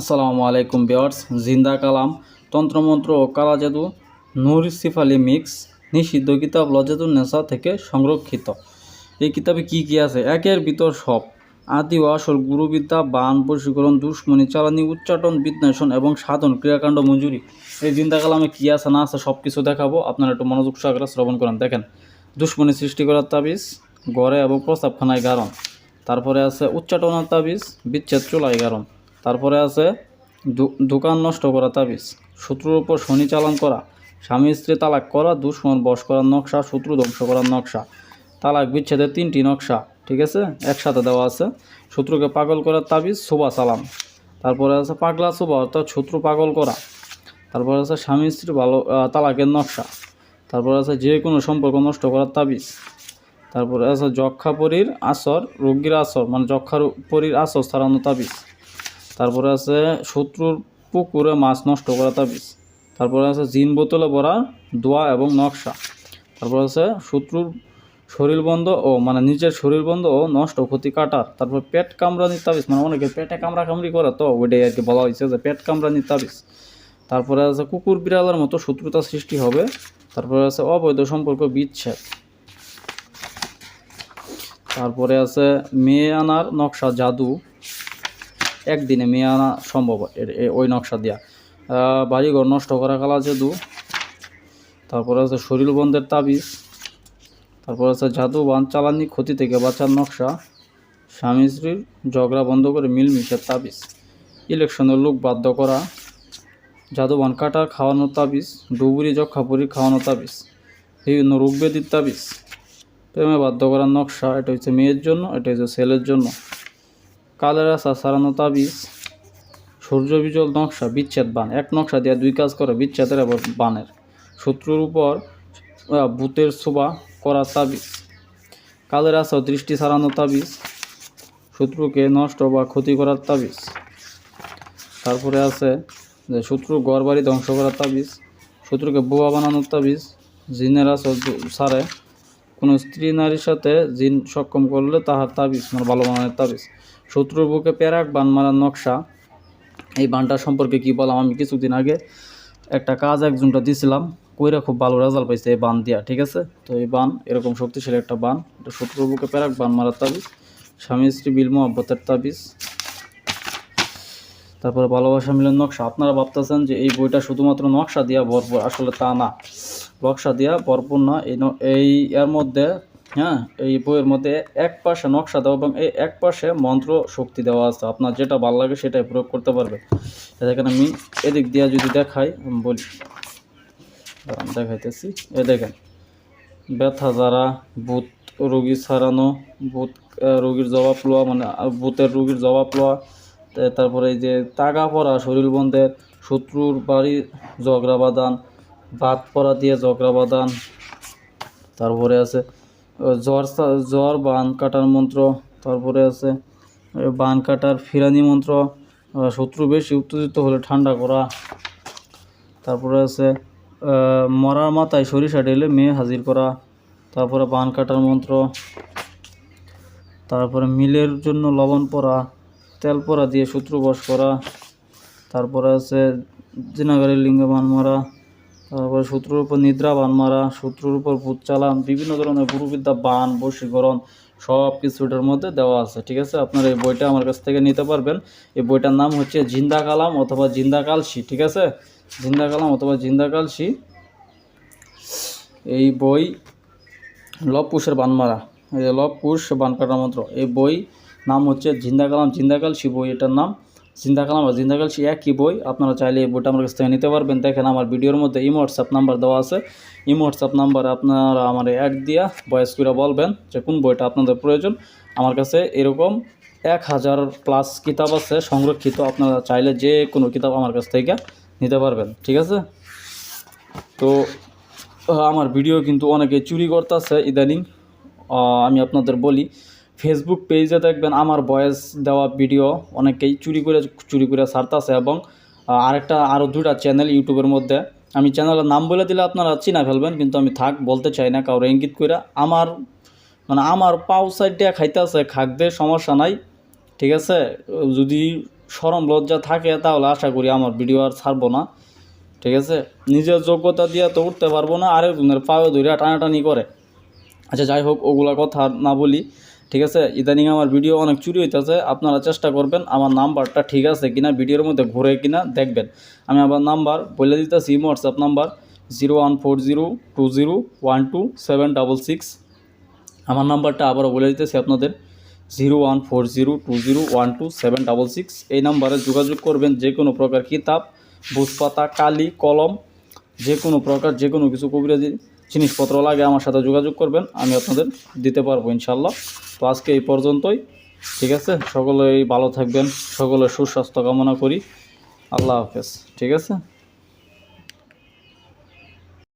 আসসালামু আলাইকুম বিয়ার্স জিন্দা কালাম, তন্ত্রমন্ত্র ও কালা জাদু নূর সিফালি মিক্স, নিষিদ্ধ কিতাব লজাতুন নেশা থেকে সংরক্ষিত। এই কিতাবে কি কি আছে? একের ভিতর সব। আদি ও আসল গুরুবিদ্যা, বান, বশীকরণ, দুশ্মনী, চালানি, উচ্চাটন, বিদ্বেষণ এবং সাধন, ক্রিয়াকাণ্ড, মঞ্জুরি। এই জিন্দা কালামে কী আছে, না আছে সব কিছু দেখাবো। আপনারা একটু মনোযোগ সহকারে শ্রবণ করেন। দেখেন, দুশ্মনী সৃষ্টি করার তাবিজ, গড়ে এবং প্রস্তাবখানায় গারণ। তারপরে আছে উচ্চাটনার তাবিজ, বিচ্ছেদ চুলাই গারণ। তারপরে আছে দোকান নষ্ট করা তাবিজ। শত্রুর উপর শনি চালান করা। স্বামী স্ত্রী তালাক করা, দুশ্মন বশ করার নকশা, শত্রু ধ্বংস করার নকশা। তালাক বিচ্ছেদের তিনটি নকশা, ঠিক আছে? একসাথে দেওয়া আছে। শত্রুকে পাগল করার তাবিজ সুবা সালাম। তারপরে আছে পাগলা সুবা অর্থাৎ শত্রু পাগল করা। তারপরে আছে স্বামী স্ত্রী ভালো তালাকের নকশা। তারপরে আছে যে কোনো সম্পর্ক নষ্ট করার তাবিজ। তারপরে আছে যক্ষা পরীর আসর, রোগীর আসর মানে যক্ষার পরীর আসর সারানো তাবিজ। তারপরে আছে শত্রুর পুকুরে মাছ নষ্ট করা তাবিজ। তারপরে আছে জিন বোতলে ভরা দোয়া এবং নকশা। তারপর আছে শত্রুর শরীর বন্ধ ও মানে নিজের শরীর বন্ধ ও নষ্ট ক্ষতি কাটার। তারপর পেট কামড়ানির তাবিজ মানে অনেকে পেটে কামড়া কামড়ি করে তো, ওইটাই আর কি বলা হয়েছে যে পেট কামড়ানির তাবিজ। তারপরে আছে কুকুর বিড়ালের মতো শত্রুতা সৃষ্টি হবে। তারপরে আছে অবৈধ সম্পর্ক বিচ্ছেদ। তারপরে আছে মেয়ে আনার নকশা জাদু। একদিনে মেয়ে আনা সম্ভব ওই নকশা আহ, বাড়িঘর নষ্ট করা কালা জাদু তারপরে আছে শরীর বন্ধের তাবিজ। তারপর আছে জাদু বান চালানি ক্ষতি থেকে বাঁচার নকশা। স্বামী স্ত্রীর ঝগড়া বন্ধ করে মিলমিশের তাবিজ। ইলেকশনের লোক বাধ্য করা। জাদুবান কাটার খাওয়ানোর তাবিজ ডুবুরি যক্ষাপুরি খাওয়ানোর তাবিজ বিভিন্ন রোগব্যাধির তাবিজ। প্রেমে বাধ্য করার নকশা এটা হচ্ছে মেয়ের জন্য এটা হচ্ছে ছেলের জন্য। কালের আশা, সারানো তাবিজ, সূর্য, বিজল, নকশা, বিচ্ছেদ বান। এক নকশা দিয়ে দুই কাজ করে, বিচ্ছেদের আবার বানের। শত্রুর উপর ভূতের শোভা করা তাবিজ। কালের আশা দৃষ্টি সারানো তাবিজ। শত্রুকে নষ্ট বা ক্ষতি করার তাবিজ। তারপরে আছে যে শত্রু ঘর বাড়ি ধ্বংস করার তাবিজ। শত্রুকে বোয়া বানানোর তাবিজ। জিনের আসর সারে। কোনো স্ত্রী নারীর সাথে জিন সক্ষম করলে তাহার তাবিজ মানে ভালো মানের তাবিজ। শত্রুর বুকে প্যারাক বান মারার নকশা। এই বানটা সম্পর্কে কি বললাম আমি কিছুদিন আগে? একটা কাজ একজনটা দিছিলাম, কইরা খুব ভালো রেজাল্ট পাইছে এই বান দিয়া, ঠিক আছে? তো এই বান এরকম শক্তিশালী একটা বান, এটা শত্রুর বুকে প্যারাক বান মারার তাবিজ। স্বামী, স্ত্রী, বিল, মোহাব্বতের তাবিজ। তারপরে ভালোবাসা মিলন নকশা। আপনারা ভাবতেছেন যে এই বইটা শুধুমাত্র নকশা দিয়া ভরপুর, আসলে তা না। নকশা দিয়া ভরপুর না, এই ন- এই এর মধ্যে হ্যাঁ এই বইয়ের মধ্যে এক পাশে নকশা দেওয়া এবং এই এক পাশে মন্ত্র শক্তি দেওয়া আছে। আপনার যেটা ভালো লাগে সেটাই প্রয়োগ করতে পারবে। দেখেন আমি এদিক দিয়ে যদি দেখাই বলি দেখাইতেছি। এ দেখেন, ব্যথা যারা, ভূত, রোগী ছাড়ানো, ভূত রোগীর জবাব লওয়া মানে ভূতের রোগীর জবাব লওয়া তে- তারপরে এই যে তাগা পড়া শরীর বন্ধের শত্রুর বাড়ি ঝগড়া বাদান বাত পড়া দিয়ে ঝগড়া বাদান তারপরে আছে জ্বর জ্বর, বান কাটার মন্ত্র, তারপরে আছে বান কাটার ফিরানি মন্ত্র শত্রু বেশি উত্তেজিত হলে ঠান্ডা করা, তারপরে আছে মরার মাথায় সরিষা ঢেলে মেয়ে হাজির করা, তারপরে বান কাটার মন্ত্র, তারপরে মিলের জন্য লবণ পরা, তেল পরা দিয়ে শত্রু বশ করা, তারপরে আছে, জিনাগারের লিঙ্গ বান মারা তারপরে শত্রুর উপর নিদ্রা বান মারা, শত্রুর উপর ভূত চালান, বিভিন্ন ধরনের গুরুবিদ্যা বান, বশীকরণ সব কিছু এটার মধ্যে দেওয়া আছে, ঠিক আছে? আপনারা এই বইটা আমার কাছ থেকে নিতে পারবেন। এই বইটার নাম হচ্ছে জিন্দা কালাম অথবা জিন্দা কালসি, ঠিক আছে? জিন্দা কালাম অথবা জিন্দা কালসি। এই বই লব কুশের বান মারা, এই যে লব কুশ বান কাটার মন্ত্র, এই বই নাম হচ্ছে জিন্দা কালাম, জিন্দা কালসি বই এটার নাম। জিন্দা কালাম আর জিন্দা কালসি একই বই। আপনারা চাইলে এই বইটা আমার কাছ থেকে নিতে পারবেন। দেখেন আমার ভিডিওর মধ্যে ইমো হোয়াটসঅ্যাপ নাম্বার দেওয়া আছে। ইমো হোয়াটসঅ্যাপ নাম্বারে আপনারা আমার অ্যাড দিয়া বয়স করে বলবেন যে কোন বইটা আপনাদের প্রয়োজন। আমার কাছে এরকম এক হাজার প্লাস কিতাব আছে, সংরক্ষিত। আপনারা চাইলে যে কোনো কিতাব আমার কাছ থেকে নিতে পারবেন। ঠিক আছে? তো আমার ভিডিও কিন্তু অনেকে চুরি করতেছে ইদানিং। আমি আপনাদের বলি ফেসবুক পেজে দেখবেন আমার ভয়েস দেওয়া ভিডিও অনেকেই চুরি করে চুরি করে ছাড়তেছে এবং আরেকটা আরও দুটা চ্যানেল ইউটিউবের মধ্যে। আমি চ্যানেলের নাম বলে দিলে আপনারা চিনা ফেলবেন, কিন্তু আমি থাক, বলতে চাই না কারও ইঙ্গিত করে আমার মানে আমার পাউ সাইডটা খাইতে খাকদের সমস্যা নাই, ঠিক আছে? যদি সরম লজ্জা থাকে, তাহলে আশা করি আমার ভিডিও আর ছাড়বো না, ঠিক আছে? নিজের যোগ্যতা দিয়ে তো উঠতে পারব না, আরেকজনের পায়ে ধরে টানাটানি করে। আচ্ছা যাই হোক, ওগুলা কথা না বলি। ঠিক আছে? ইদানিং আমার ভিডিও অনেক চুরি হইতেছে, আপনারা চেষ্টা করবেন আমার নাম্বারটা ঠিক আছে কিনা, ভিডিওর মধ্যে ঘুরে কিনা দেখবেন। আমি আমার নাম্বার বলে দিতেছি WhatsApp number zero one four zero two zero one two seven double six আমার নাম্বারটা আবারও বলে দিতেছি আপনাদের zero one four zero two zero one two seven double six এই নাম্বারে যোগাযোগ করবেন যে কোনো প্রকার কিতাব বুঝপাতা কালি, কলম, যে কোনো প্রকার, যে কোনো কিছু কবিরাজি জিনিসপত্র লাগে, আমার সাথে যোগাযোগ করবেন, আমি আপনাদের দিতে পারব ইনশাল্লাহ। তো আজকে এই পর্যন্তই, ঠিক আছে? সকলেই ভালো থাকবেন সকলে সুস্বাস্থ্য কামনা করি। আল্লাহ হাফেজ, ঠিক আছে?